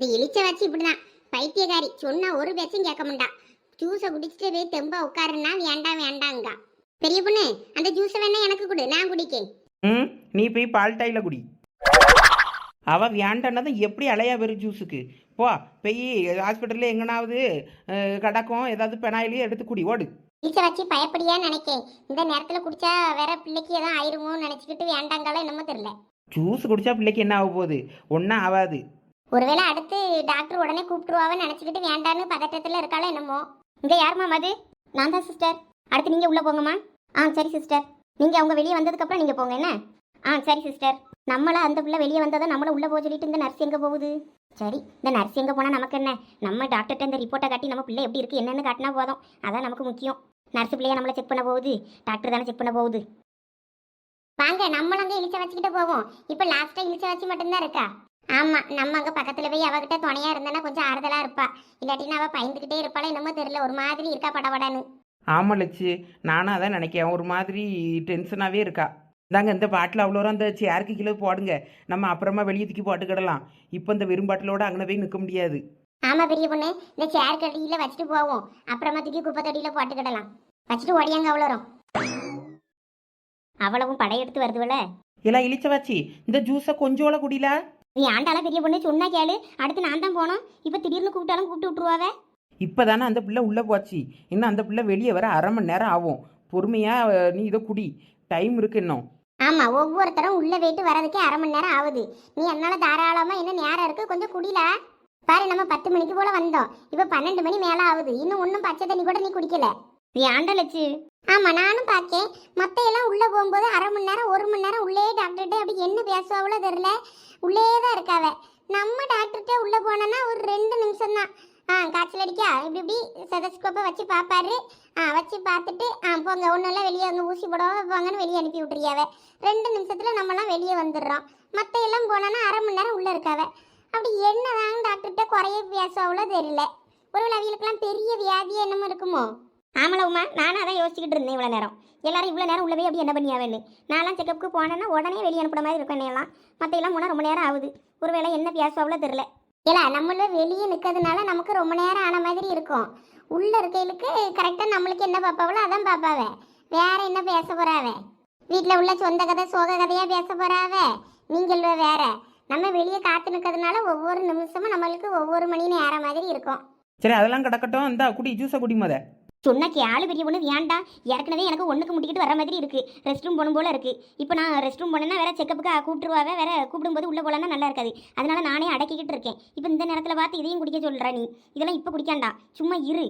இந்த இழிச்ச வச்சு இப்படிதான். பைத்தியக்காரி சொன்னா ஒரு பேச்சும் கேட்க மாட்டா. ஜூஸை குடிச்சிட்டு போய் தெம்பா உட்காருன்னா வேண்டாம் வேண்டாங்க. பெரிய பொண்ணு அந்த ஜூஸை வேணா எனக்கு கொடு நான் குடிக்கேன். ம் நீ போய் பால்டாயில் குடி. அவ வேண்டானதை எப்படி அலையா வெறும் ஜூஸுக்கு போ போய் ஹாஸ்பிட்டலில் எங்கனாவது கிடக்கும் ஏதாவது பெனாயிலையும் எடுத்து குடி ஓடு. இழிச்ச வச்சு பயப்படியா நினைக்கேன். இந்த நேரத்துல குடிச்சா வேற பிள்ளைக்கு எதுவும் ஆயிருமோன்னு நினைச்சுக்கிட்டு வேண்டாங்களோ என்னமோ தெரியல. ஜூஸ் குடிச்சா பிள்ளைக்கு என்ன ஆக போகுது? ஒன்றும் ஆகாது. ஒருவேளை அடுத்து டாக்டர் உடனே கூப்பிட்டுருவாவன்னு நினச்சிக்கிட்டு வேண்டான்னு பதட்டத்தில் இருக்காளோ என்னமோ. இங்கே யாரும்மா மது? நான் தான் சிஸ்டர் அடுத்து நீங்கள் உள்ளே போங்கம்மா. ஆ சரி சிஸ்டர் நீங்கள் அவங்க வெளியே வந்ததுக்கப்புறம் நீங்கள் போங்க என்ன? ஆ சரி சிஸ்டர் நம்மளா அந்த பிள்ளை வெளியே வந்ததை நம்மளை உள்ளே போக சொல்லிட்டு இந்த நர்ஸ் எங்கே போகுது? சரி இந்த நர்ஸ் எங்கே போனால் நமக்கு என்ன? நம்ம டாக்டர்கிட்ட இந்த ரிப்போர்ட்டை காட்டி நம்ம பிள்ளை எப்படி இருக்குது என்னென்னு காட்டினா போதும். அதான் நமக்கு முக்கியம். நர்ஸ் பிள்ளையை நம்மளை செக் பண்ண போகுது? டாக்டர் தானே செக் பண்ண போகுது? வாங்க நம்மளும் வந்து இழிச்ச வச்சுக்கிட்டு போவோம். இப்போ லாஸ்ட்டாக இழிச்ச வச்சு மட்டும்தான் இருக்கா? ஆமா நம்ம அங்க பக்கத்துல போய் அவகிட்ட துணையா இருந்தேன்னா கொஞ்சம் ஆறுதலா இருப்பா. இல்லாட்டினா அவ பயந்துகிட்டே இருப்பாளா என்னமோ தெரியல ஒரு மாதிரி இருக்கா படபடன்னு. ஆமாம் லட்சு. நானும் அதான் நினைக்கிறேன். ஒரு மாதிரி டென்ஷனாகவே இருக்கா. இந்தாங்க இந்த பாட்டில் அவ்வளோ அந்த சேருக்கு கீழே போடுங்க. நம்ம அப்புறமா வெளியே தூக்கி போட்டுக்கிடலாம். இப்போ இந்த வெறும் பாட்டிலோட அங்கே போய் நிற்க முடியாது. ஆமா பெரிய பொண்ணு. இந்த சேர் கடியில வச்சுட்டு போவோம். அப்புறமா தூக்கி குப்பை தொட்டியில போட்டுக்கிடலாம். வச்சுட்டு ஓடியாங்க அவ்வளோ அவ்வளவும் படையெடுத்து வருதுவல எல்லாம் இழிச்ச வச்சு இந்த ஜூஸை கொஞ்சோல குடில? நீ ஆண்டால பெரிய பொண்ணு சொன்னா கேளு. அடுத்து நான் தான் போனோம். இப்போ திடீர்னு கூப்பிட்டாலும் கூப்பிட்டு விட்டுருவாவே? இப்போ தானே அந்த பிள்ளை உள்ளே போச்சு. இன்னும் அந்த பிள்ளை வெளியே வர அரை மணி நேரம் ஆகும். பொறுமையாக நீ இதை குடி. டைம் இருக்கு இன்னும். ஆமா ஒவ்வொருத்தரும் உள்ள போயிட்டு வரதுக்கே அரை மணி நேரம் ஆகுது. நீ என்னால தாராளமா இன்னும் நேரம் இருக்கு? கொஞ்சம் குடில பாரு நம்ம பத்து மணிக்கு போல வந்தோம். இப்ப பன்னெண்டு மணி மேல ஆகுது. இன்னும் ஒன்றும் பச்சை தண்ணி கூட நீ குடிக்கல. ஏண்டலச்சு ஆமா நானும் பார்த்தேன் மத்தையெல்லாம் உள்ள போகும்போது அரை மணி நேரம் ஒரு மணி நேரம் உள்ளே டாக்டர்கிட்ட அப்படி என்ன பேசுவாவளோ தெரியல. உள்ளே தான் இருக்காவ. நம்ம டாக்டர்கிட்ட உள்ள போனோன்னா ஒரு ரெண்டு நிமிஷம் தான் ஆ காய்ச்சல் அடிக்கா? இப்படி இப்படி செதஸ்கோப்பை வச்சு பார்ப்பாரு. ஆ வச்சு பார்த்துட்டு ஆ போங்க. ஒன்றும் வெளியே வந்து ஊசி போடாம போங்கன்னு வெளியே அனுப்பி விட்டுறியாவ ரெண்டு நிமிஷத்தில் நம்மலாம் வெளியே வந்துடுறோம். மத்தையெல்லாம் போனோன்னா அரை மணி நேரம் உள்ளே இருக்காவ. அப்படி என்னதான் டாக்டர்கிட்ட குறைய பேசாவளோ தெரியல. ஒருவேளை அவங்களுக்குலாம் பெரிய வியாதி என்னமோ இருக்குமோ? ஆமல உமா நானும் அதான் யோசிச்சுக்கிட்டு இருந்தேன் இவ்வளோ நேரம். எல்லாரும் இவ்வளோ நேரம் உள்ளவே அப்படி என்ன பண்ணியாவேன்னு. நான்லாம் செக்கப்புக்கு போனேன்னா உடனே வெளியே அனுப்புற மாதிரி இருக்கும் என்னையெல்லாம். மற்ற எல்லாம் போனால் ரொம்ப நேரம் ஆகுது. ஒருவேளை என்ன பேசாவளோ தெரில இல்லை நம்மளும் வெளியே நிற்கிறதுனால நமக்கு ரொம்ப நேரம் ஆன மாதிரி இருக்கும். உள்ள இருக்கைகளுக்கு கரெக்டாக நம்மளுக்கு என்ன பார்ப்பாவளோ அதான் பார்ப்பாவே வேற என்ன பேச போறாவே? வீட்டில் உள்ள சொந்த கதை சோக கதையாக பேச போறாவே? நீங்கள் வேற. நம்ம வெளியே காத்து நிற்கிறதுனால ஒவ்வொரு நிமிஷமும் நம்மளுக்கு ஒவ்வொரு மணி நேரம் மாதிரி இருக்கும். சரி அதெல்லாம் கிடக்கட்டும். இந்த குடி ஜூஸை குடி முத. சொன்ன கேளு பெரிய ஒன்று வேண்டாம். ஏற்கனவே எனக்கு ஒன்றுக்கு முட்டிக்கிட்டு வர மாதிரி இருக்குது ரெஸ்ட் ரூம் போகணும் போல இருக்குது இப்போ நான் ரெஸ்ட் ரூம் போனேன்னா வேற செக்கப்புக்கு கூப்பிட்டுருவாவே வேற கூப்பிடும்போது உள்ளே போலன்னா நல்லா இருக்காது. அதனால் நானே அடக்கிக்கிட்டு இருக்கேன். இப்போ இந்த நேரத்தில் பார்த்து இதையும் குடிக்க சொல்கிறேன் நீ. இதெல்லாம் இப்போ குடிக்காண்டா. சும்மா இரு.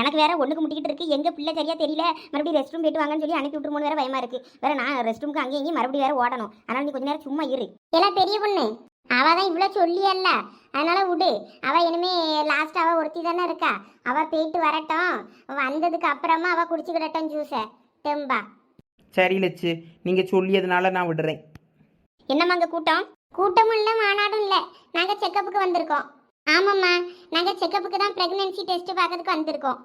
எனக்கு வேற ஒன்றுக்கு முட்டிக்கிட்டு இருக்கு. எங்க பிள்ளை சரியா தெரியல. மறுபடியும் ரெஸ்ட் ரூம் போயிட்டு வாங்கன்னு சொல்லி அனுப்பி விட்டுருமோன்னு வேற பயமா இருக்கு. வேற நான் ரெஸ்ட் ரூமுக்கு அங்கேயும் இங்கேயும் மறுபடியும் வேற ஓடணும். அதனால் நீ கொஞ்ச நேரம் சும்மா இரு. எல்லாம் பெரிய பொண்ணு. அவ தான் இவ்வளோ சொல்லியல்ல. அதனால விடு. அவ இனிமே லாஸ்ட் அவ ஒருத்தி தானே இருக்கா. அவ போயிட்டு வரட்டும். வந்ததுக்கு அப்புறமா அவ குடிச்சுக்கிடட்டும் ஜூஸை தெம்பா சரி லட்சு. நீங்கள் சொல்லியதுனால நான் விடுறேன். என்னம்மா அங்க கூட்டம்? கூட்டமும் இல்ல மாநாடும் இல்ல. நாங்க செக்கப்புக்கு வந்திருக்கோம். ஆமாம்மா. நாங்க செக்கப்புக்கு தான் பிரெக்னன்சி டெஸ்ட் பார்க்கறதுக்கு வந்திருக்கோம்.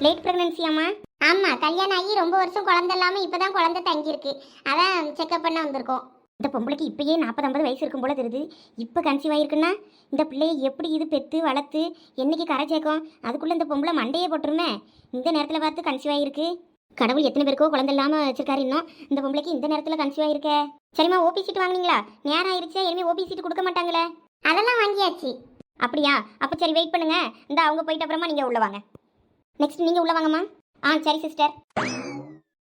லேட் பிரெக்னன்சியாம்மா ஆமா. கல்யாணம் ஆகி ரொம்ப வருஷம் குழந்தை இல்லாம இப்பதான் குழந்தை தங்கியிருக்கு. அதான் செக்கப் பண்ண வந்திருக்கோம். இந்த பொம்பளைக்கு இப்பயே நாற்பது ஐம்பது வயசு இருக்கும் போல தெரியுது. இப்போ கன்சீவ் ஆயிருக்குன்னா இந்த பிள்ளையை எப்படி இது பெற்று வளர்த்து என்னைக்கு கரை சேர்க்கும்? அதுக்குள்ளே இந்த பொம்பளை மண்டையே போட்டுருமே. இந்த நேரத்தில் பார்த்து கன்சீவ் ஆயிருக்கு. கடவுள் எத்தனை பேருக்கோ குழந்தை இல்லாமல் வச்சிருக்காரு இன்னும். இந்த பொம்பளைக்கு இந்த நேரத்தில் கன்சீவ் ஆயிருக்கே. சரிம்மா ஓபி சீட் வாங்குனீங்களா? நேரம் ஆயிடுச்சா இனிமேல் ஓபி சீட் கொடுக்க மாட்டாங்களே. அதெல்லாம் வாங்கியாச்சு. அப்படியா? அப்போ சரி வெயிட் பண்ணுங்க. இந்த அவங்க போயிட்டு அப்புறமா நீங்கள் உள்ள வாங்க. நெக்ஸ்ட் நீங்கள் உள்ள வாங்கம்மா. ஆ சரி சிஸ்டர்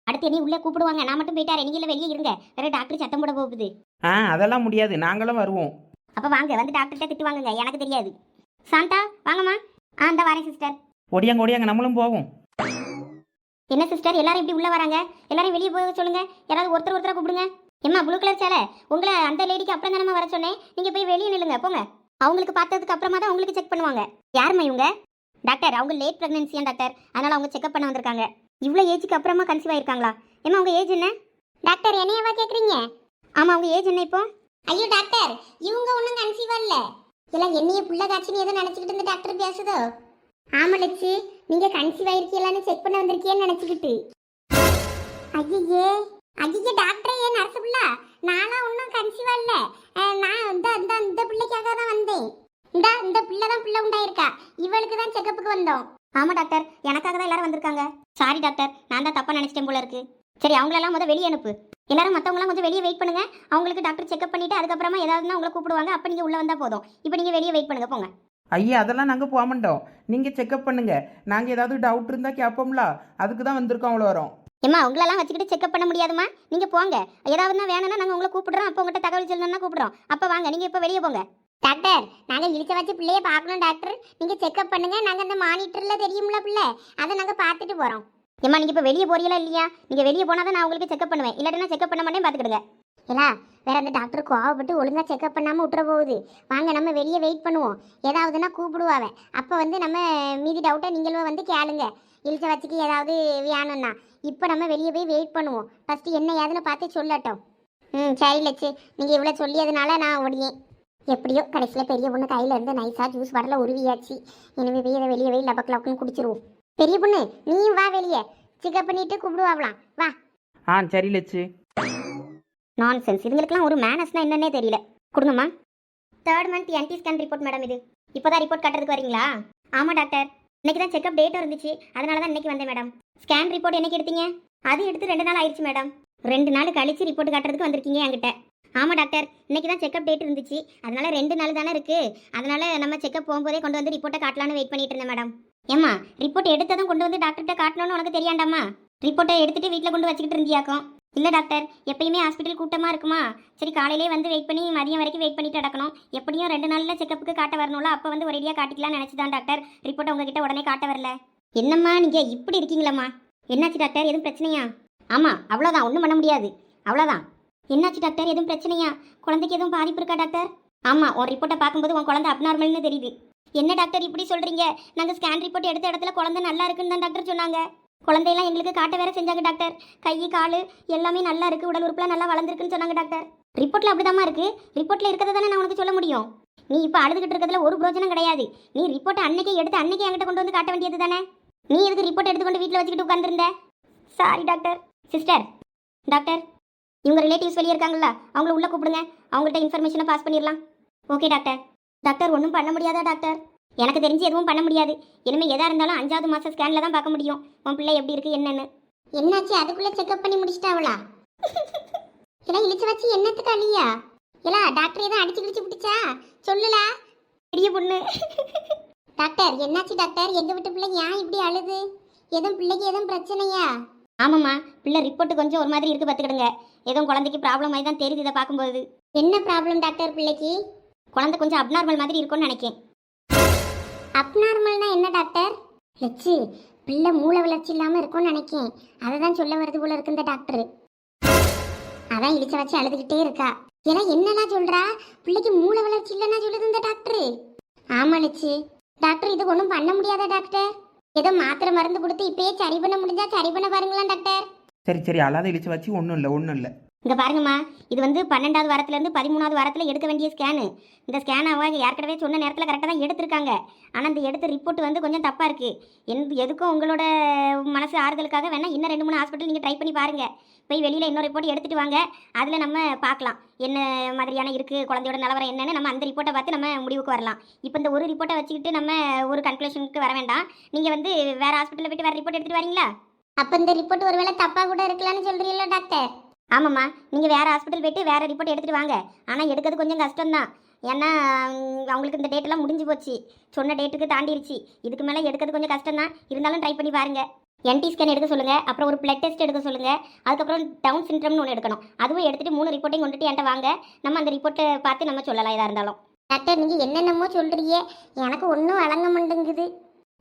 அடுத்து நீ உள்ள கூப்பிடுவாங்க. நான் மட்டும் போயிட்டாரு நீங்க இல்ல வெளியே இருங்க. வேற டாக்டர் சத்தம் போட போகுது. ஆ அதெல்லாம் முடியாது. நாங்களும் வருவோம். அப்ப வாங்க. வந்து டாக்டர்கிட்ட திட்டு வாங்குங்க எனக்கு தெரியாது. சாந்தா வாங்கம்மா. ஆ இந்த வரேன் சிஸ்டர் ஓடியாங்க ஓடியாங்க. நம்மளும் போவோம். என்ன சிஸ்டர் எல்லாரும் இப்படி உள்ள வராங்க? எல்லாரும் வெளியே போக சொல்லுங்க. யாராவது ஒருத்தர் ஒருத்தரா கூப்பிடுங்க. எம்மா ப்ளூ கலர் சேலை? உங்களை அந்த லேடிக்கு அப்புறம் தானே வர சொன்னேன். நீங்க போய் வெளியே நில்லுங்க. போங்க. அவங்களுக்கு பார்த்ததுக்கு அப்புறமா தான் உங்களுக்கு செக் பண்ணுவாங்க. யாரும்மா இவங்க? டாக்டர் அவங்க லேட் பிரெக்னன்சியா டாக்டர் அதனால அவங்க செக்அப் பண்ண வந்திருக்காங்க. இவ்வளோ ஏஜுக்கு அப்புறமா கன்சீவ் ஆயிருக்காங்களா? ஏம்மா உங்க ஏஜ் என்ன? டாக்டர் என்னையவா கேக்குறீங்க? ஆமா உங்க ஏஜ் என்ன இப்போ? ஐயோ டாக்டர் இவங்க ஒன்றும் கன்சீவா இல்ல எல்லாம் என்னைய புள்ள காட்சின்னு எதுவும் நினைச்சுக்கிட்டு இந்த டாக்டர் பேசுதோ? ஆமா லட்சு. நீங்க கன்சீவ் ஆயிருக்கீங்களான்னு செக் பண்ண வந்திருக்கீன்னு நினைச்சுக்கிட்டு. ஐயே ஐயே டாக்டரே ஏன் நர்ஸ் புள்ள? நானா ஒன்றும் கன்சீவா இல்ல நான் இந்த இந்த இந்த பிள்ளைக்காக தான் வந்தேன். இந்த இந்த பிள்ளை தான் பிள்ளை உண்டாயிருக்கா. இவளுக்கு தான் செக்கப்புக்கு வந்தோம். ஆமா டாக்டர். எனக்காக தான் எல்லாரும் வந்திருக்காங்க. சாரி டாக்டர் நான் தான் தப்பா நினைச்சிட்டேன் போல இருக்கு. சரி அவங்களெல்லாம் முதல் வெளியே அனுப்பு. எல்லாரும் மற்றவங்களாம் கொஞ்சம் வெளியே வெயிட் பண்ணுங்க. அவங்களுக்கு டாக்டர் செக்அப் பண்ணிட்டு அதுக்கப்புறமா ஏதாவதுனா உங்களை கூப்பிடுவாங்க. அப்போ நீங்க உள்ள வந்தா போதும். இப்போ நீங்க வெளியே வெயிட் பண்ணுங்க போங்க. ஐயா அதெல்லாம் நாங்கள் போக மாட்டோம். நீங்கள் செக்அப் பண்ணுங்க. நாங்கள் ஏதாவது டவுட் இருந்தால் கேட்போம்ல அதுக்கு தான் வந்திருக்கோம் அவ்வளோ வரோம். ஏம்மா உங்களெல்லாம் வச்சுக்கிட்டு செக்அப் பண்ண முடியாதுமா நீங்க போங்க. ஏதாவதுனா வேணும்னா நாங்க உங்களை கூப்பிடுறோம். அப்போ உங்கள்கிட்ட தகவல் சொல்லணும்னா கூப்பிடுறோம். அப்போ வாங்க நீங்க இப்போ வெளியே போங்க. டாக்டர் நாங்க இழுச்ச வச்சு பிள்ளைய பார்க்கணும் டாக்டர் நீங்க செக்அப் பண்ணுங்க. நாங்க அந்த மானிட்டர்ல தெரியும்ல பிள்ளை. அதை நாங்க பார்த்துட்டு போறோம். ஏம்மா நீங்கள் இப்போ வெளியே போறீங்களா இல்லையா? நீங்கள் வெளியே போனால் தான் நான் உங்களுக்கு செக்அப் பண்ணுவேன். இல்லாட்டினா செக்அப் பண்ண மாட்டேன் பார்த்துக்கிடுங்க இல்லா வேற அந்த டாக்டர் கோவப்பட்டு ஒழுங்காக செக்அப் பண்ணாமல் விட்டுற போகுது. வாங்க நம்ம வெளியே வெயிட் பண்ணுவோம். ஏதாவதுன்னா கூப்பிடுவாவ அப்போ வந்து நம்ம மீதி டவுட்டை நீங்களும் வந்து கேளுங்க. இழுச்ச வச்சுக்கு ஏதாவது வேணும்னா. இப்போ நம்ம வெளியே போய் வெயிட் பண்ணுவோம். ஃபஸ்ட்டு என்ன ஏதுன்னு பார்த்து சொல்லட்டும். ம் சரி லட்சு. நீங்கள் இவ்வளோ சொல்லியதுனால நான் ஓடியேன் எப்படியோ கடைசியில் பெரிய பொண்ணு கையில் இருந்து நைஸாக ஜூஸ் பாட்டில் உருவியாச்சு. இனிமேல் போய் இதை வெளியே போய் லபக் லபக்குன்னு குடிச்சிருவோம். பெரிய பொண்ணு நீயும் வா வெளியே. சிக்கப் பண்ணிட்டு கூப்பிடுவாங்களாம் வா. ஆ சரி லட்சு நான் சென்ஸ் இதுங்களுக்குலாம் ஒரு மேனஸ்னா என்னன்னே தெரியல. கொடுங்கம்மா. Third month NT scan report madam இது. இப்போதான் ரிப்போர்ட் கட்டுறதுக்கு வரீங்களா? ஆமாம் டாக்டர் இன்னைக்கு தான் செக்அப் டேட் இருந்துச்சு. அதனால தான் இன்னைக்கு வந்தேன் மேடம் ஸ்கேன் ரிப்போர்ட் என்னைக்கு எடுத்தீங்க? அது எடுத்து ரெண்டு நாள் ஆயிடுச்சு மேடம் ரெண்டு நாள் கழிச்சு ரிப்போர்ட் காட்டுறதுக்கு வந்திருக்கீங்க என்கிட்ட. ஆமாம் டாக்டர் இன்னைக்கு தான் செக்அப் டேட் இருந்துச்சு. அதனால ரெண்டு நாள் தானே இருக்கு. அதனால நம்ம செக்அப் போகும்போதே கொண்டு வந்து ரிப்போர்ட்டை காட்டலான்னு வெயிட் பண்ணிட்டு இருந்தேன் மேடம் ஏம்மா ரிப்போர்ட் எடுத்ததும் கொண்டு வந்து டாக்டர்கிட்ட காட்டணும்னு உனக்கு தெரியாண்டாமா ரிப்போர்ட்டை எடுத்துட்டு வீட்டில் கொண்டு வச்சுக்கிட்டு இருந்தியாக்கும். இல்லை டாக்டர் எப்பயுமே ஹாஸ்பிட்டல் கூட்டமாக இருக்குமா? சரி காலையிலே வந்து வெயிட் பண்ணி மதியம் வரைக்கும் வெயிட் பண்ணிட்டு நடக்கணும். எப்படியும் ரெண்டு நாளில் செக்கப்புக்கு காட்ட வரணும்ல அப்போ வந்து ஒரேடியாக காட்டிக்கலாம்னு நினச்சிதான் டாக்டர் ரிப்போர்ட் உங்ககிட்ட உடனே காட்ட வரல. என்னம்மா நீங்கள் இப்படி இருக்கீங்களம்மா? என்னாச்சு டாக்டர் எதுவும் பிரச்சனையா? ஆமாம் அவ்வளோதான் ஒன்றும் பண்ண முடியாது. அவ்வளோதான் என்னாச்சு டாக்டர் எதுவும் பிரச்சனையா? குழந்தைக்கு எதுவும் பாதிப்பு இருக்கா டாக்டர் ஆமாம் உன் ரிப்போர்ட்டை பார்க்கும்போது உன் குழந்தை அப்நார்மல்னு தெரியுது. என்ன டாக்டர் இப்படி சொல்கிறீங்க நாங்கள் ஸ்கேன் ரிப்போர்ட் எடுத்த இடத்துல குழந்தை நல்லா இருக்குன்னு தான் டாக்டர் சொன்னாங்க. குழந்தையெல்லாம் எங்களுக்கு காட்ட வேற செஞ்சாங்க டாக்டர். கை கால் எல்லாமே நல்லா இருக்கு. உடல் உறுப்புலாம் நல்லா வளர்ந்துருக்குன்னு சொன்னாங்க டாக்டர். ரிப்போர்ட்ல அப்படிதாம்மா இருக்கு. ரிப்போர்ட்ல இருக்கிறத தானே நான் உனக்கு சொல்ல முடியும். நீ இப்போ அழுதுகிட்டு இருக்கிறதுல ஒரு பிரோஜனம் கிடையாது. நீ ரிப்போர்ட்டை அன்னைக்கே எடுத்து அன்னைக்கே என்கிட்ட கொண்டு வந்து காட்ட வேண்டியது தானே? நீ எதுக்கு ரிப்போர்ட் எடுத்துக்கொண்டு வீட்டில் வச்சுக்கிட்டு உட்காந்துருந்த சாரி டாக்டர். சிஸ்டர் டாக்டர் இவங்க ரிலேட்டிவ்ஸ் வெளியே இருக்காங்களா அவங்கள உள்ளே கூப்பிடுங்க. அவங்கள்ட்ட இன்ஃபர்மேஷனை பாஸ் பண்ணிடலாம் ஓகே டாக்டர். டாக்டர் ஒன்றும் பண்ண முடியாதா டாக்டர்? எனக்கு தெரிஞ்சு எதுவும் பண்ண முடியாது. இனிமேல் எதா இருந்தாலும் அஞ்சாவது மாதம் ஸ்கேனில் தான் பார்க்க முடியும். உன் பிள்ளை எப்படி இருக்கு என்னன்னு. என்னாச்சு? அதுக்குள்ள செக்அப் பண்ணி முடிச்சிட்டாவளா இதெல்லாம் இழிச்சு வச்சு என்னத்துக்கு அழியா? இல்ல டாக்டர் எதுவும் அடிச்சு கிடிச்சு பிடிச்சா? சொல்லுல பெரிய பொண்ணு. டாக்டர் என்னாச்சு டாக்டர்? எங்க வீட்டு பிள்ளை ஏன் இப்படி அழுது? எதுவும் பிள்ளைக்கு எதுவும் பிரச்சனையா? ஆமாம்மா பிள்ளை ரிப்போர்ட் கொஞ்சம் ஒரு மாதிரி இருக்கு பார்த்துக்கிடுங்க. எதுவும் குழந்தைக்கு ப்ராப்ளம் ஆகி தான் தெரியுது இதை பார்க்கும்போது. என்ன ப்ராப்ளம் டாக்டர் பிள்ளைக்கு? குழந்தை கொஞ்சம் அப்நார்மல் மாதிரி இருக்கும்னு நினைக்கேன். அப்நார்மல்னா என்ன டாக்டர் லட்சு பிள்ளை மூளை வளர்ச்சி இல்லாமல் இருக்கும்னு நினைக்கேன். அதை தான் சொல்ல வருது போல இருக்கு இந்த டாக்டர் அதான் இழிச்ச வச்சு அழுதுகிட்டே இருக்கா. ஏன்னா என்னெல்லாம் சொல்றா? பிள்ளைக்கு மூளை வளர்ச்சி இல்லைன்னா சொல்லுது இந்த டாக்டர் ஆமா லட்சு. டாக்டர் இது ஒன்றும் பண்ண முடியாதா டாக்டர் ஏதோ மாத்திரை மருந்து கொடுத்து இப்பயே சரி பண்ண முடிஞ்சா சரி பண்ண பாருங்களா டாக்டர் சரி சரி அழாத இழிச்சு வச்சு ஒன்றும் இல்லை ஒன்றும் இல்லை. இங்கே பாருங்கம்மா இது வந்து பன்னெண்டாவது வாரத்துலேருந்து பதிமூணாவது வாரத்தில் எடுக்க வேண்டிய ஸ்கேனு இந்த ஸ்கேன் அவங்க ஏற்கனவே சொன்ன நேரத்தில் கரெக்டாக தான் எடுத்திருக்காங்க. ஆனால் இந்த எடுத்த ரிப்போர்ட் வந்து கொஞ்சம் தப்பாக இருக்குது என் எதுக்கும் உங்களோட மனசு ஆறுதலுக்காக வேணால் இன்னும் ரெண்டு மூணு ஹாஸ்பிட்டல் நீங்கள் ட்ரை பண்ணி பாருங்கள் போய் வெளியில் இன்னொரு ரிப்போர்ட் எடுத்துகிட்டு வாங்க. அதில் நம்ம பார்க்கலாம். என்ன மாதிரியான இருக்குது குழந்தையோட நிலவரம் என்னென்னு நம்ம அந்த ரிப்போர்ட்டை பார்த்து நம்ம முடிவுக்கு வரலாம். இப்போ இந்த ஒரு ரிப்போர்ட்டை வச்சுக்கிட்டு நம்ம ஒரு கன்க்ளூஷனுக்கு வர வேண்டாம். நீங்கள் வந்து வேறு ஹாஸ்பிட்டலில் போயிட்டு வேறு ரிப்போர்ட் எடுத்துகிட்டு வரீங்களா? அப்போ இந்த ரிப்போர்ட் ஒருவேளை தப்பாக கூட இருக்கலாம்னு சொல்கிறீங்களா டாக்டர் ஆமாம்மா நீங்கள் வேறு ஹாஸ்பிட்டல் போயிட்டு வேறு ரிப்போர்ட் எடுத்துகிட்டு வாங்க. ஆனால் எடுக்கிறது கொஞ்சம் கஷ்டம்தான். ஏன்னா அவங்களுக்கு இந்த டேட்டெல்லாம் முடிஞ்சு போச்சு. சொன்ன டேட்டுக்கு தாண்டிருச்சு. இதுக்கு மேலே எடுக்கிறது கொஞ்சம் கஷ்டம்தான். இருந்தாலும் ட்ரை பண்ணி பாருங்க. என்டி ஸ்கேன் எடுக்க சொல்லுங்கள் அப்புறம் ஒரு பிளட் டெஸ்ட் எடுக்க சொல்லுங்கள் அதுக்கப்புறம் டவுன் சிண்ட்ரம்னு ஒன்று எடுக்கணும். அதுவும் எடுத்துகிட்டு மூணு ரிப்போர்ட்டையும் கொண்டுட்டு என்கிட்ட வாங்க. நம்ம அந்த ரிப்போர்ட்டை பார்த்து நம்ம சொல்லலாம் எதாக இருந்தாலும். டாக்டர் நீங்கள் என்னென்னமோ சொல்கிறீங்க எனக்கு ஒன்றும் வழங்க மாட்டேங்குது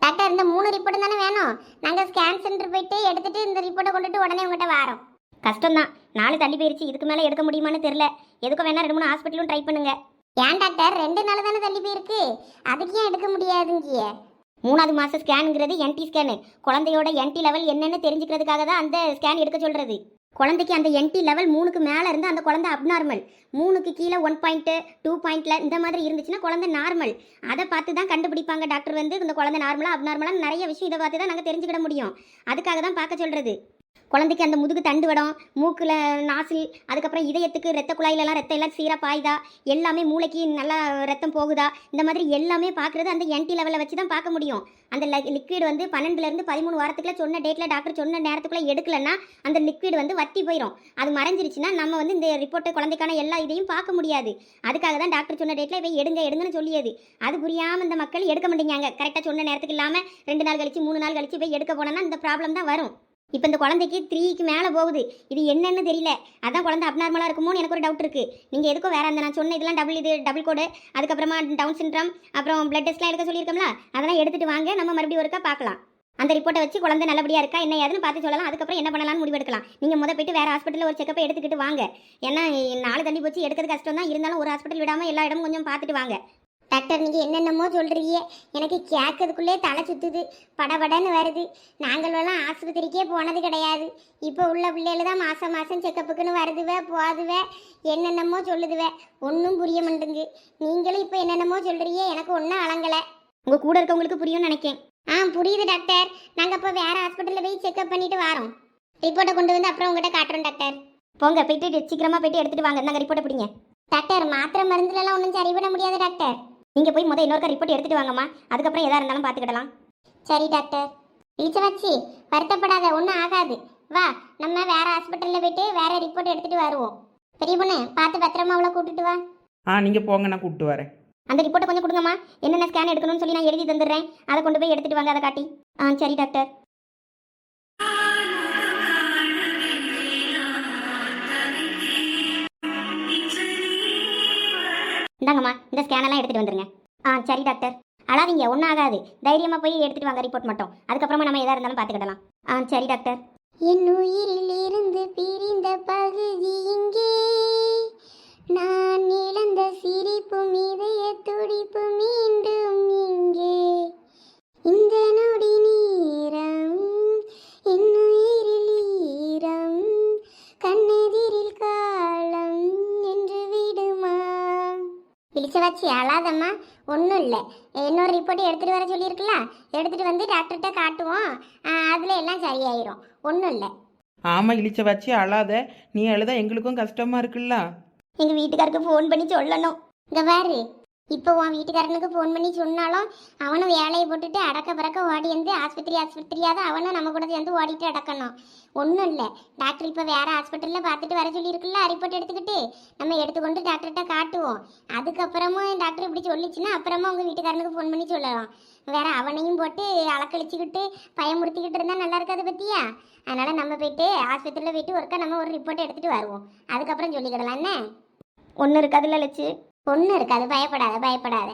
டாக்டர் இந்த மூணு ரிப்போர்ட்டும் தானே வேணும்? நாங்கள் ஸ்கேன் சென்டர் போயிட்டு எடுத்துகிட்டு இந்த ரிப்போர்ட்டை கொண்டுட்டு உடனே உங்கள்கிட்ட வரோம். கஷ்டம்தான். நாலு தள்ளி போயிருச்சு. இதுக்கு மேலே எடுக்க முடியுமான்னு தெரில எதுக்கும் வேணா ரெண்டு மூணு ஹாஸ்பிட்டலும் ட்ரை பண்ணுங்க. ஏன் டாக்டர்? ரெண்டு நாள் தானே தள்ளி போயிருக்கு. அதுக்கு ஏன் எடுக்க முடியாதுங்கிய. மூணாவது மாதம் ஸ்கேனுங்கிறது என்டி ஸ்கேனு குழந்தையோட என்டி லெவல் என்னன்னு தெரிஞ்சுக்கிறதுக்காக தான் அந்த ஸ்கேன் எடுக்க சொல்கிறது குழந்தைக்கு அந்த என்டி லெவல் மூணுக்கு மேலே இருந்து அந்த குழந்தை அப்நார்மல் மூணுக்கு கீழே ஒன் பாயிண்ட்டு டூ பாயிண்ட்ல இந்த மாதிரி இருந்துச்சுன்னா குழந்தை நார்மல் அதை பார்த்து தான் கண்டுபிடிப்பாங்க டாக்டர் வந்து. இந்த குழந்தை நார்மலாக அப்நார்மலாக நிறைய விஷயம் இதை பார்த்து தான் நாங்கள் தெரிஞ்சுக்கிட முடியும். அதுக்காக தான் பார்க்க சொல்கிறது குழந்தைக்கு அந்த முதுகு தண்டு வடம் மூக்கில் நாசில் அதுக்கப்புறம் இதயத்துக்கு ரத்த குழாயிலலாம் ரத்தம் எல்லாம் சீராக பாயுதா? எல்லாமே மூளைக்கு நல்லா ரத்தம் போகுதா? இந்த மாதிரி எல்லாமே பார்க்குறது அந்த என்டி லெவலில் வச்சு தான் பார்க்க முடியும். அந்த லிக்விட் வந்து பன்னெண்டுலேருந்து பதிமூணு வாரத்துக்குள்ள சொன்ன டேட்டில் டாக்டர் சொன்ன நேரத்துக்குள்ளே எடுக்கலன்னா அந்த லிக்விட் வந்து வத்தி போயிடும் அது மறைஞ்சிருச்சுன்னா நம்ம வந்து இந்த ரிப்போர்ட்டை குழந்தைக்கான எல்லா இதையும் பார்க்க முடியாது. அதுக்காக தான் டாக்டர் சொன்ன டேட்டில் இவை எடுங்க எடுங்கன்னு சொல்லியது. அது புரியாமல் இந்த மக்கள் எடுக்க மாட்டேங்காங்க கரெக்டாக சொன்ன நேரத்துக்கு இல்லாமல் ரெண்டு நாள் கழிச்சு மூணு நாள் கழிச்சு போய் எடுக்க போனோன்னா இந்த ப்ராப்ளம் தான் வரும். இப்போ இந்த குழந்தைக்கு த்ரீக்கு மேலே போகுது. இது என்னன்னு தெரியல. அதான் குழந்தை அப்நார்மலாக இருக்குமோன்னு எனக்கு ஒரு டவுட் இருக்குது நீங்கள் எதுக்கும் வேற அந்த நான் சொன்ன இதெல்லாம் டபுள் இது டபுள் கோடு அதுக்கப்புறமா டவுன் சின்ட்ரம் அப்புறம் பிளட் டெஸ்ட்லாம் எடுக்க சொல்லியிருக்கோம்ல அதெல்லாம் எடுத்துட்டு வாங்க. நம்ம மறுபடியும் ஒருக்கா பார்க்கலாம். அந்த ரிப்போர்ட்டை வச்சு குழந்தை நல்லபடியாக இருக்கா என்ன ஏதுன்னு பார்த்து சொல்லலாம். அதுக்கப்புறம் என்ன பண்ணலாம்னு முடிவெடுக்கலாம் நீங்கள் முத போயிட்டு வேறு ஹாஸ்பிட்டலில் ஒரு செக்கப்பை எடுத்துக்கிட்டு வாங்க. ஏன்னா நாலு தள்ளி போச்சு எடுக்கிறது கஷ்டம் தான் இருந்தாலும் ஒரு ஹாஸ்பிட்டல் விடாமல் எல்லா இடமும் கொஞ்சம் பார்த்துட்டு வாங்க. டாக்டர் நீங்கள் என்னென்னமோ சொல்கிறீங்க எனக்கு கேட்கறதுக்குள்ளே தலை சுற்றுது படபடன்னு வருது. நாங்களெல்லாம் ஆஸ்பத்திரிக்கே போனது கிடையாது. இப்போ உள்ள பிள்ளைகள் தான் மாதம் மாதம் செக்கப்புக்குன்னு வருதுவே போதுவே என்னென்னமோ சொல்லுதுவே. ஒன்றும் புரிய மாட்டேங்கு நீங்களும் இப்போ என்னென்னமோ சொல்கிறீங்க எனக்கு ஒன்றும் அலங்கலை. உங்கள் கூட இருக்கவங்களுக்கு புரியும்னு நினைக்கேன். ஆ புரியுது டாக்டர். நாங்கள் இப்போ வேறு ஹாஸ்பிட்டலில் போய் செக்அப் பண்ணிட்டு வரோம். ரிப்போர்ட்டை கொண்டு வந்து அப்புறம் உங்கள்கிட்ட காட்டுறோம் டாக்டர். போங்க போயிட்டு சீக்கிரமாக போயிட்டு எடுத்துகிட்டு வாங்க. நாங்கள் ரிப்போர்ட்டை பிடிங்க. டாக்டர் மாத்திரை மருந்துலலாம் ஒன்றும் சரிபட முடியாது டாக்டர். நீங்கள் போய் முதல் இன்னொருக்கா ரிப்போர்ட் எடுத்துட்டு வாங்கம்மா. அதுக்கப்புறம் எதாக இருந்தாலும் பார்த்துக்கிடலாம். சரி டாக்டர் இழிச்ச வச்சு வருத்தப்படாத ஒன்றும் ஆகாது. வா நம்ம வேற ஹாஸ்பிட்டலில் போயிட்டு வேற ரிப்போர்ட் எடுத்துட்டு வருவோம். பெரிய பொண்ணு பார்த்து பத்திரமா அவளை கூட்டிட்டு வா. ஆ நீங்கள் போங்க நான் கூப்பிட்டு வரேன். அந்த ரிப்போர்ட்டை கொஞ்சம் கொடுங்கம்மா. என்னென்ன ஸ்கேன் எடுக்கணும்னு சொல்லி நான் எழுதி தந்துடுறேன். அதை கொண்டு போய் எடுத்துட்டு வாங்க அதை காட்டி. ஆ சரி டாக்டர் இந்தாங்கம்மா இந்த ஸ்கேனெல்லாம் எடுத்துகிட்டு வந்துருங்க. ஆ சரி டாக்டர். அழாதீங்க ஒன்றும் ஆகாது. தைரியமாக போய் எடுத்துகிட்டு வாங்க ரிப்போர்ட் மட்டும். அதுக்கப்புறமா நம்ம எதாக இருந்தாலும் பார்த்துக்கிடலாம். ஆ சரி டாக்டர். என் உயிரில் இருந்து பிரிந்த பகுதி இங்கே. நான் இழந்த சிரிப்பும் இதய துடிப்பு மீண்டும் இங்கே. இந்த வச்சு அழாதம்மா. ஒன்றும் இல்லை. இன்னொரு ரிப்போர்ட் எடுத்துகிட்டு வர சொல்லியிருக்கலாம் எடுத்துகிட்டு வந்து டாக்டர்கிட்ட காட்டுவோம். அதில் எல்லாம் சரியாயிரும். ஒன்றும் இல்லை. ஆமாம் இழிச்ச வச்சு அழாத. நீ அழுதா எங்களுக்கும் கஷ்டமாக இருக்குல்ல? எங்கள் வீட்டுக்காருக்கு ஃபோன் பண்ணி சொல்லணும். இங்க பாரு. இப்போ உன் வீட்டுக்காரனுக்கு ஃபோன் பண்ணி சொன்னாலும் அவனும் வேலையை போட்டுட்டு அடக்க பறக்க ஓடி வந்து ஆஸ்பத்திரி ஆஸ்பத்திரியாவது அவனும் நம்ம கூட சேர்ந்து ஓடிட்டு அடக்கணும். ஒன்றும் இல்லை. டாக்டர் இப்போ வேற ஹாஸ்பிட்டலில் பார்த்துட்டு வர சொல்லியிருக்குல்ல ரிப்போர்ட் எடுத்துக்கிட்டு நம்ம எடுத்துக்கொண்டு டாக்டர்கிட்ட காட்டுவோம். அதுக்கப்புறமும் டாக்டர் இப்படி சொல்லிச்சுன்னா அப்புறமா உங்கள் வீட்டுக்காரனுக்கு ஃபோன் பண்ணி சொல்லலாம். வேற அவனையும் போட்டு அலக்கழிச்சிக்கிட்டு பயமுறுத்திக்கிட்டு இருந்தால் நல்லா இருக்காது பற்றியா அதனால் நம்ம போயிட்டு ஆஸ்பத்திரியில் போயிட்டு ஒருக்கா நம்ம ஒரு ரிப்போர்ட் எடுத்துகிட்டு வருவோம். அதுக்கப்புறம் சொல்லிக்கிடலாம். என்ன? ஒன்றும் இருக்காதுல்ல லட்சு. ஒன்றும் இருக்காது பயப்படாத பயப்படாத.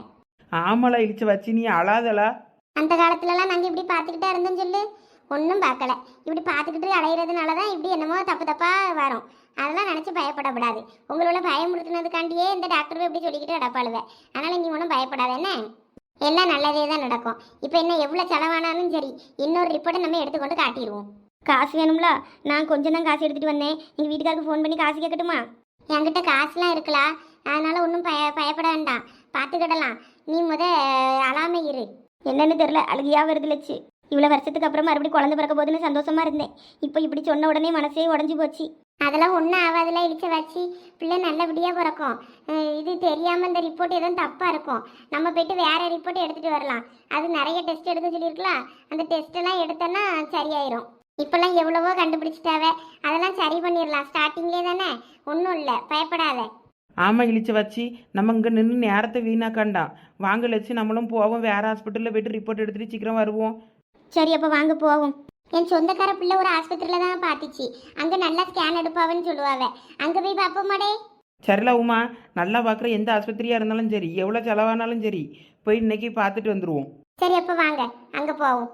ஆமாலா இழிச்ச வச்சு நீ அழாதலா? அந்த காலத்துலலாம் நாங்கள் இப்படி பார்த்துக்கிட்டே இருந்தோம் சொல்லு. ஒன்றும் பார்க்கல. இப்படி பார்த்துக்கிட்டு அலையிறதுனால தான் இப்படி என்னமோ தப்பு தப்பாக வரும். அதெல்லாம் நினச்சி பயப்படக்கூடாது உங்களோட பயமுறுத்துனதுக்காண்டியே இந்த டாக்டர் இப்படி சொல்லிக்கிட்டு அடப்பாளுவேன் அதனால் நீ ஒன்றும் பயப்படாத என்ன? எல்லாம் நல்லதே தான் நடக்கும். இப்போ என்ன எவ்வளோ செலவானாலும் சரி இன்னொரு ரிப்போர்ட்டை நம்ம எடுத்துக்கொண்டு காட்டிடுவோம். காசு வேணும்ல? நான் கொஞ்சம் தான் காசு எடுத்துட்டு வந்தேன். எங்கள் வீட்டுக்காருக்கு ஃபோன் பண்ணி காசு கேட்கட்டுமா? என்கிட்ட காசுலாம் இருக்கலாம் அதனால ஒன்றும் பய பயப்பட வேண்டாம். பார்த்துக்கிடலாம் நீ முத அழாம இரு. என்னன்னு தெரில அழுகியாக வருது லட்சு. இவ்வளோ வருஷத்துக்கு அப்புறம் மறுபடியும் குழந்தை பிறக்க போதுன்னு சந்தோஷமாக இருந்தேன். இப்போ இப்படி சொன்ன உடனே மனசே உடஞ்சி போச்சு. அதெல்லாம் ஒன்றும் ஆகாதுல இடிச்ச வச்சு. பிள்ளை நல்லபடியாக பிறக்கும். இது தெரியாமல் இந்த ரிப்போர்ட் எதுவும் தப்பாக இருக்கும். நம்ம போயிட்டு வேறு ரிப்போர்ட் எடுத்துகிட்டு வரலாம். அது நிறைய டெஸ்ட் எடுக்க சொல்லியிருக்கலாம் அந்த டெஸ்ட்டெல்லாம் எடுத்தோன்னா சரியாயிரும். இப்போல்லாம் எவ்வளவோ கண்டுபிடிச்சிட்டாவ. அதெல்லாம் சரி பண்ணிடலாம். ஸ்டார்டிங்லேயே தானே? ஒன்றும் இல்லை. பயப்படாத. ஆமாம் இழிச்ச வச்சு நம்ம இங்கே நின்று நேரத்தை வீணாக்காண்டாம் வாங்க லட்சு நம்மளும் போவோம். வேறு ஹாஸ்பிட்டலில் போயிட்டு ரிப்போர்ட் எடுத்துகிட்டு சீக்கிரம் வருவோம். சரி அப்போ வாங்க போவோம். என் சொந்தக்கார பிள்ளை ஒரு ஆஸ்பத்திரியில் தான் பார்த்துச்சு அங்கே நல்லா ஸ்கேன் எடுப்பாவன்னு சொல்லுவாவ. அங்கே போய் பார்ப்போமாடே சரில உமா. நல்லா பார்க்குற எந்த ஆஸ்பத்திரியாக இருந்தாலும் சரி எவ்வளோ செலவானாலும் சரி போய் இன்னைக்கு பார்த்துட்டு வந்துடுவோம் சரி அப்போ வாங்க. அங்கே போவோம்.